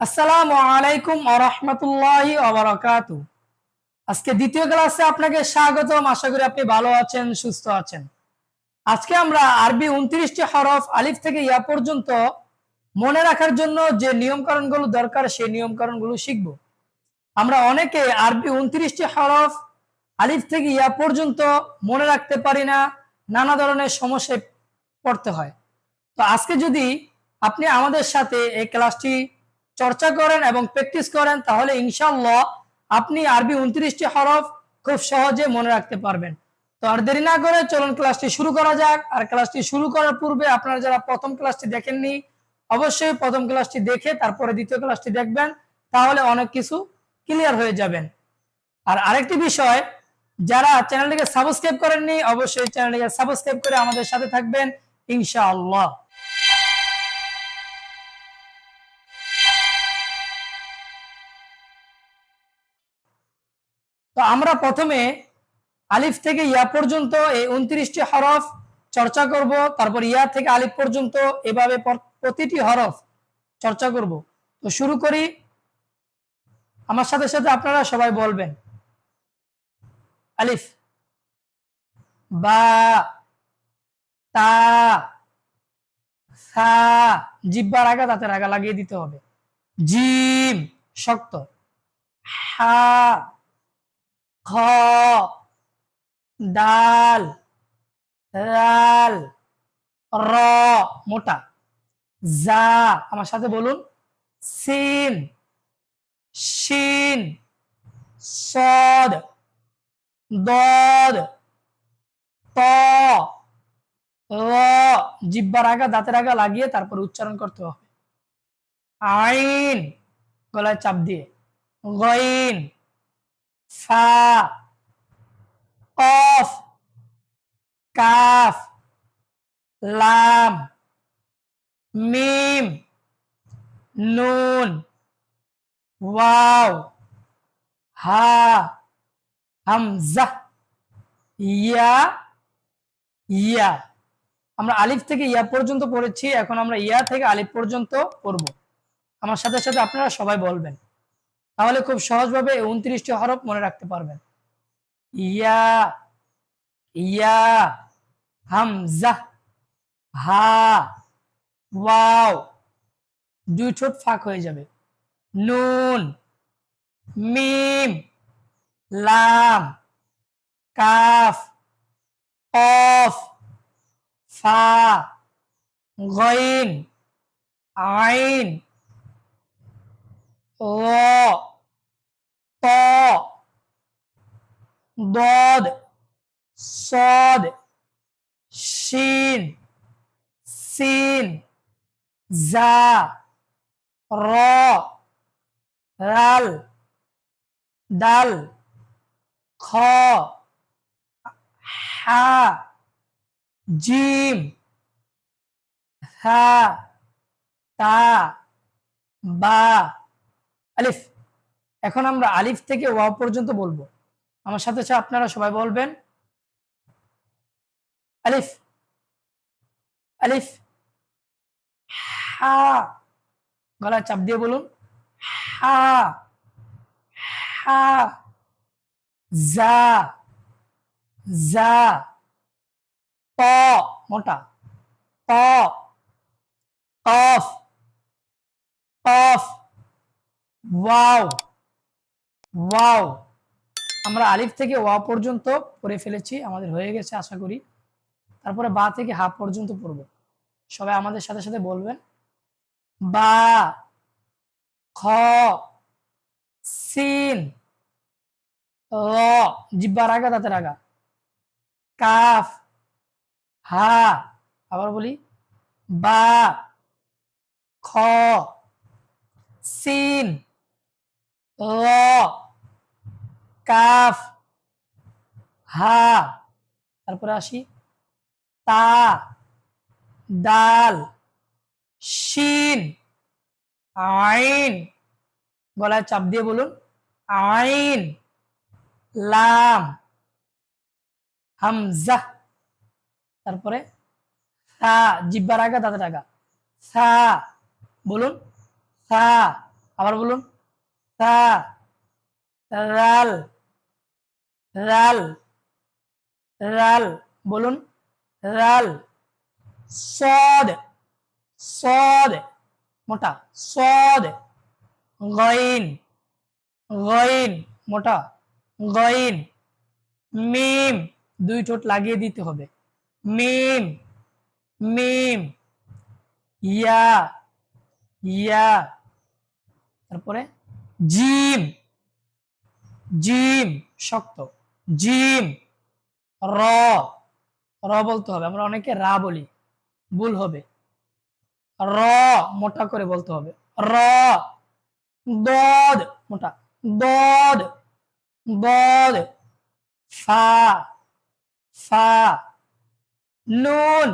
আসসালামু আলাইকুম আরহামতুল্লাহি আবরাকাতু আজকে দ্বিতীয় ক্লাসে আপনাকে স্বাগতম। আশা করি আপনি ভালো আছেন, সুস্থ আছেন। আজকে আমরা আরবি উনত্রিশটি হরফ আলিফ থেকে ইয়া পর্যন্ত মনে রাখার জন্য যে নিয়মকানুনগুলো দরকার, সেই নিয়মকানুনগুলো শিখব। আমরা অনেকে আরবি উনত্রিশটি হরফ আলিফ থেকে ইয়া পর্যন্ত মনে রাখতে পারি না, নানা ধরনের সমস্যায় পড়তে হয়। তো আজকে যদি আপনি আমাদের সাথে এই ক্লাসটি চর্চা করেন এবং প্র্যাকটিস করেন, তাহলে ইনশাল্লাহ আপনি আরবি উনত্রিশটি হরফ খুব সহজে মনে রাখতে পারবেন। তো আর দেরি না করে চলুন ক্লাসটি শুরু করা যাক। আর ক্লাসটি শুরু করার পূর্বে আপনারা যারা প্রথম ক্লাসটি দেখেননি, অবশ্যই প্রথম ক্লাসটি দেখে তারপরে দ্বিতীয় ক্লাসটি দেখবেন, তাহলে অনেক কিছু ক্লিয়ার হয়ে যাবেন। আর আরেকটি বিষয়, যারা চ্যানেলটিকে সাবস্ক্রাইব করেননি, অবশ্যই চ্যানেলটিকে সাবস্ক্রাইব করে আমাদের সাথে থাকবেন, ইনশাআল্লাহ। তো আমরা প্রথমে আলিফ থেকে ইয়া পর্যন্ত এই উনত্রিশটি হরফ চর্চা করব, তারপর ইয়া থেকে আলিফ পর্যন্ত এভাবে প্রতিটি হরফ চর্চা করব। তো শুরু করি। আমার সাথে সাথে আপনারা সবাই বলবেন। আলিফ, বা, তা, সা, জিব্বার আগা তাতে আগা লাগিয়ে দিতে হবে। জিম, শক্ত। হা খ। ডাল রাল র, মোটা। যা আমার সাথে বলুন। সিন শিন, সদ, দদ, ত জিব্বার আগা, দাঁতের আগা লাগিয়ে তারপর উচ্চারণ করতে হবে। আইন, গলায় চাপ দিয়ে। গইন। ফা কফ, কাফ, লাম, মিম, নুন, ওয়াও, হা, হামজা, ইয়া ইয়া। আমরা আলিফ থেকে ইয়া পর্যন্ত পড়েছি, এখন আমরা ইয়া থেকে আলিফ পর্যন্ত পড়ব। আমার সাথে সাথে আপনারা সবাই বলবেন। তাহলে খুব সহজভাবে উনত্রিশটি হরফ মনে রাখতে পারবেন। ইয়া ইয়া, হামজা, হা, ওয়াও, দুই ঠোঁট ফাঁক হয়ে যাবে। নুন, মিম, লাম, কাফ অফ ফা, গইন, আইন। অ ত, দদ, সদ, শিন, সিন যা র, রাল দাল খ, হা, জিম, হা, তা, বা আলিফ, এখন আমরা আলিফ থেকে ওয়াও পর্যন্ত বলব। আমার সাথে সাথে আপনারা সবাই বলবেন। আলিফ আলিফ, হা গলা চাপ দিয়ে বলুন। হা হা জা জা ত, মোটা। ত, কফ কফ ওয়াও ওয়াও। আমরা আলিফ থেকে ওয়া পর্যন্ত পড়ে ফেলেছি, আমাদের হয়ে গেছে আশা করি। তারপরে বা থেকে হা পর্যন্ত পড়ব। সবাই আমাদের সাথে সাথে বলবেন। বা, খ, সিন, র জিব্বার আগা দাঁতের আগা কাফ, হা, আবার বলি। বা, খ, সিন র কাফ, হা, তারপরে আসি, তা, দাল, শিন, আইন, গলায় চাপ দিয়ে বলুন, আইন, লাম, হামজা, তারপরে সা, জিব্বার আগা, দাঁতের আগা, সা, বলুন, সা, আবার বলুন তা, রাল রাল রাল, বলুন, রাল, সদ সদ, মোটা, সদ, গইন গইন, মোটা, গইন, মিম, দুই ঠোঁট লাগিয়ে দিতে হবে, মিম মিম, ইয়া ইয়া, তারপরে জিম। জিম শক্ত। জিম। র। র বলতে হবে। আমরা অনেকে রা বলি। ভুল হবে। র মোটা করে বলতে হবে। র। দদ মোটা। দদ। দদ। ফা। ফা। নুন।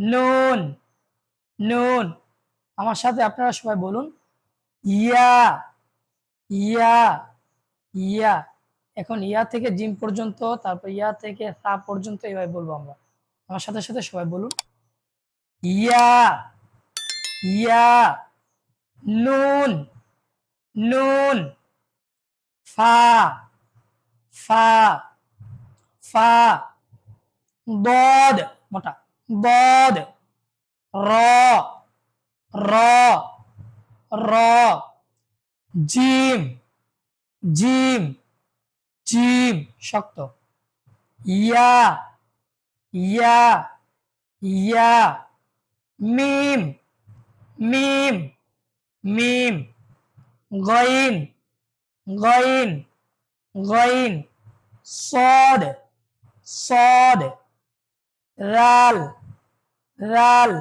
নুন। নুন। আমার সাথে আপনারা সবাই বলুন। ইয়া। ইয়া ইয়া। এখন ইয়া থেকে জিম পর্যন্ত, তারপর ইয়া থেকে সা পর্যন্ত এভাবে বলব আমরা। আমার সাথে সাথে সবাই বলুন। ইয়া ইয়া। নুন নুন। ফা ফা ফা। দদ, মোটা। দদ। র র র। জিম জিম জিম, শক্ত। ইয়া ইয়া ইয়া, মিম মিম মিম, গইন গইন গইন, সদ সদ, রাল রাল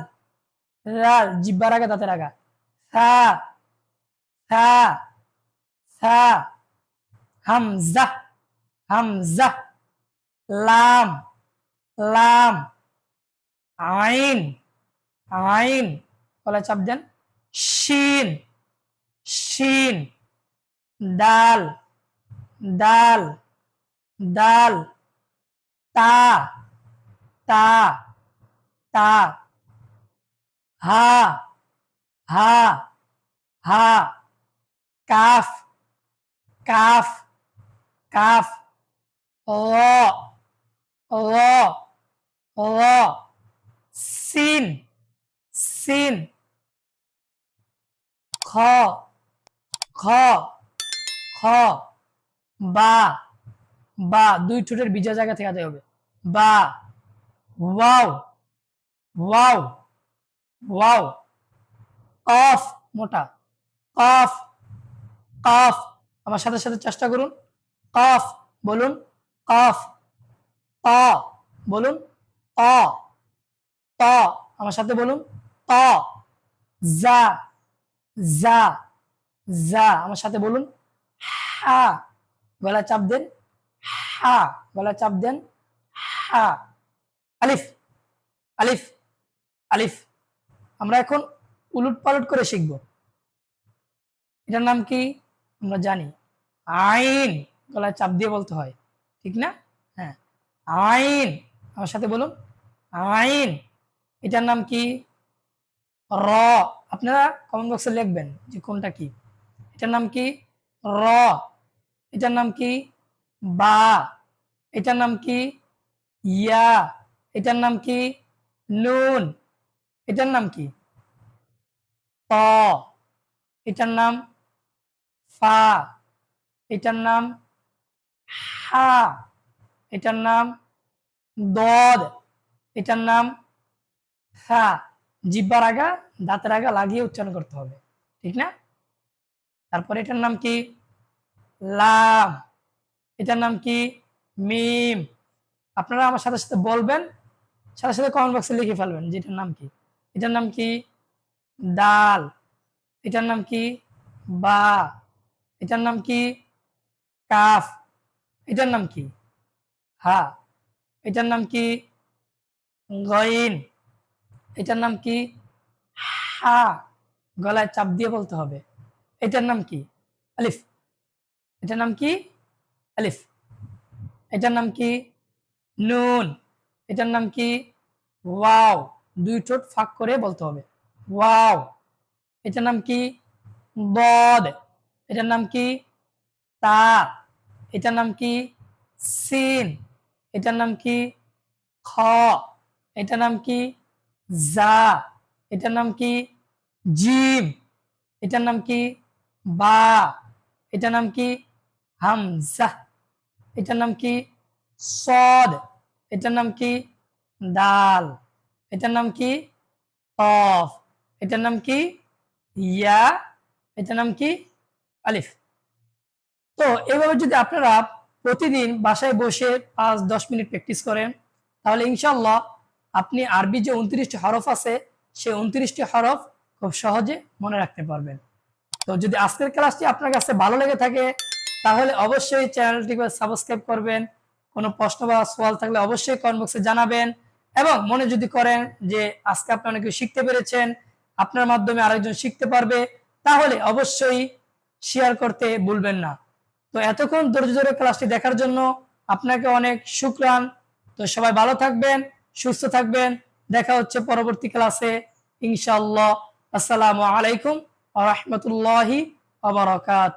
রাল, জিব্বার আগে দাঁতের আগা সা সা সা হামজা হামজা লাম লাম আইন আইন বলে চাপ দেন। শিন শিন দাল দাল দাল তা তা তা, হা হা হা। কাফ কাফ কাফ র র র সিন সিন, খ খ খ, বা বা, দুই ঠোঁটের বিজয় জায়গা থেকে হবে। বা, ওয়াও ওয়াও ওয়াও, অফ, মোটা কফ কফ, আমার সাথে সাথে চেষ্টা করুন। কফ, বলুন, কফ, ত, বলুন, ত আমার সাথে বলুন, ত যা যা যা আমার সাথে বলুন, হা গলা চাপ দেন, হা গলা চাপ দেন, হা, আলিফ আলিফ আলিফ, আমরা এখন উলুট পালট করে শিখব। এটার নাম কি? আমরা জানি। আইন, গলায় চাপ দিয়ে বলতে হয়, ঠিক না? হ্যাঁ। আইন, আমার সাথে বলুন। আইন, এটার নাম কি? র, আপনারা কমেন্ট বক্সে লিখবেন যে কোনটা কি। এটার নাম কি? র, এটার নাম কি? বা, এটার নাম কি? ইয়া, এটার নাম কি? নুন, এটার নাম কি? ত, এটার নাম ফা। এটার নাম হা। এটার নাম দদ। এটার নাম হা জিব্বার আগা, দাঁতের আগা লাগিয়ে উচ্চারণ করতে হবে, ঠিক না? তারপর এটার নাম কি? লাম। এটার নাম কি? মিম। আপনারা আমার সাথে সাথে বলবেন, সাথে সাথে কমেন্ট বক্সে লিখে ফেলবেন যে এটার নাম কি। এটার নাম কি? ডাল এটার নাম কি? বা। এটার নাম কি? কাফ। এটার নাম কি? হা। এটার নাম কি? গইন। এটার নাম কি? হা। গলায় চাপ দিয়ে বলতে হবে। এটার নাম কি? আলিফ। এটার নাম কি? আলিফ। এটার নাম কি? নুন। এটার নাম কি? ওয়াও। দুই ঠোঁট ফাঁক করে বলতে হবে। ওয়াও। এটার নাম কি? বদ। এটার নাম কি তা এটার নাম কি সিন এটার নাম কি খ এটার নাম কি জা এটার নাম কি জিম এটার নাম কি বা এটার নাম কি হামজা এটার নাম কি সদ এটার নাম কি দাল এটার নাম কি কফ এটার নাম কি ইয়া এটার নাম কি আলিফ। তো এভাবে যদি আপনারা প্রতিদিন বাসায় বসে পাঁচ, দশ মিনিট প্র্যাকটিস করেন, তাহলে ইনশাল্লাহ আপনি আরবি যে উনত্রিশটি হরফ আছে, সেই উনত্রিশটি হরফ খুব সহজে মনে রাখতে পারবেন। তো যদি আজকের ক্লাসটি আপনার কাছে ভালো লেগে থাকে, তাহলে অবশ্যই চ্যানেলটিকে সাবস্ক্রাইব করবেন। কোনো প্রশ্ন বা সওয়াল থাকলে অবশ্যই কমেন্ট বক্সে জানাবেন। এবং মনে যদি করেন যে আজকে আপনি অনেক শিখতে পেরেছেন, আপনার মাধ্যমে আরেকজন শিখতে পারবে, তাহলে অবশ্যই শেয়ার করতে ভুলবেন না। তো এতক্ষণ ধৈর্য ধরে ক্লাসটি দেখার জন্য আপনাকে অনেক শুক্রান। তো সবাই ভালো থাকবেন, সুস্থ থাকবেন। দেখা হচ্ছে পরবর্তী ক্লাসে ইনশাল্লাহ আসসালামু আলাইকুম আ রহমতুল্লাহি আবরকাত